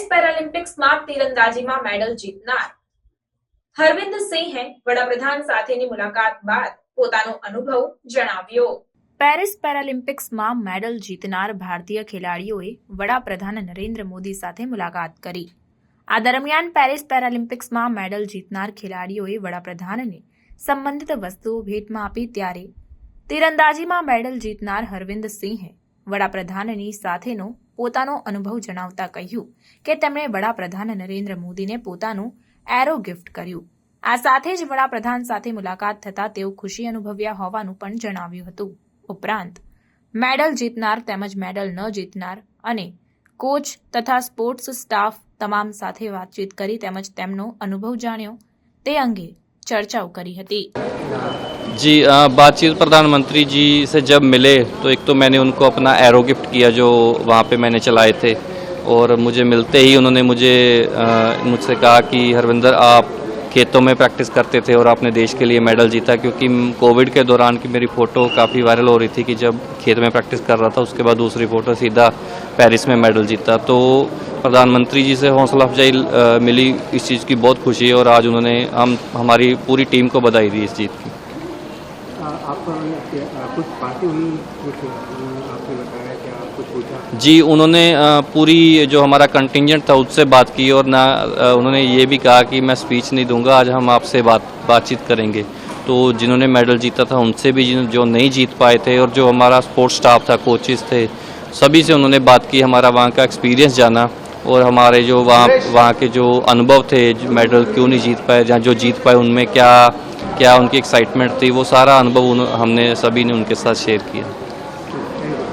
પેરાલિમ્પિક્સમાં તીરંદાજીમાં medal જીતનાર હરવિંદ સિંહે વડાપ્રધાન સાથેની મુલાકાત બાદ પોતાનો અનુભવ જણાવ્યો. પેરિસ પેરાલિમ્પિક્સમાં મેડલ જીતનાર ભારતીય ખેલાડીઓએ વડાપ્રધાન નરેન્દ્ર મોદી સાથે મુલાકાત કરી. આ દરમિયાન પેરિસ પેરાલિમ્પિક્સમાં મેડલ જીતનાર ખેલાડીઓએ વડાપ્રધાનને સંબંધિત વસ્તુઓ ભેટમાં આપી ત્યારે તીરંદાજીમાં મેડલ જીતનાર હરવિંદ સિંહે વડાપ્રધાનની સાથેનો પોતાનો અનુભવ જણાવતા કહ્યું કે તેમણે વડાપ્રધાન નરેન્દ્ર મોદીને પોતાનું એરો ગિફ્ટ કર્યું. આ સાથે જ વડાપ્રધાન સાથે મુલાકાત થતાં તેઓ ખુશી અનુભવ્યા હોવાનું પણ જણાવ્યું હતું. ઉપરાંત, મેડલ જીતનાર તેમજ મેડલ ન જીતનાર અને કોચ તથા સ્પોર્ટ્સ સ્ટાફ તમામ સાથે વાતચીત કરી તેમજ તેમનો અનુભવ જાણ્યો તે અંગે ચર્ચાઓ કરી હતી. जी बातचीत प्रधानमंत्री जी से जब मिले तो एक तो मैंने उनको अपना एरो गिफ्ट किया जो वहाँ पे मैंने चलाए थे। और मुझे मिलते ही उन्होंने मुझे मुझसे कहा कि, हरविंदर, आप खेतों में प्रैक्टिस करते थे और आपने देश के लिए मेडल जीता, क्योंकि कोविड के दौरान की मेरी फ़ोटो काफ़ी वायरल हो रही थी कि जब खेत में प्रैक्टिस कर रहा था, उसके बाद दूसरी फ़ोटो सीधा पेरिस में मेडल जीता। तो प्रधानमंत्री जी से हौसला अफजाई मिली इस चीज़ की, बहुत खुशी है और आज उन्होंने हम, हमारी पूरी टीम को बधाई दी इस जीत की। आपका कुछ बातें हुई आपने बताया क्या कुछ पूछा? जी उन्होंने पूरी जो हमारा कंटिजेंट था उससे बात की और ना उन्होंने ये भी कहा कि मैं स्पीच नहीं दूँगा आज हम आपसे बात बातचीत करेंगे। तो जिन्होंने मेडल जीता था उनसे भी जो नहीं जीत पाए थे और जो हमारा स्पोर्ट्स स्टाफ था कोचेस थे सभी से उन्होंने बात की हमारा वहाँ का एक्सपीरियंस जाना और हमारे जो वहाँ वहाँ के जो अनुभव थे मेडल क्यों नहीं जीत पाए जहाँ जो जीत पाए उनमें क्या क्या उनकी एक्साइटमेंट थी वो सारा अनुभव हमने सभी ने उनके साथ शेयर किया।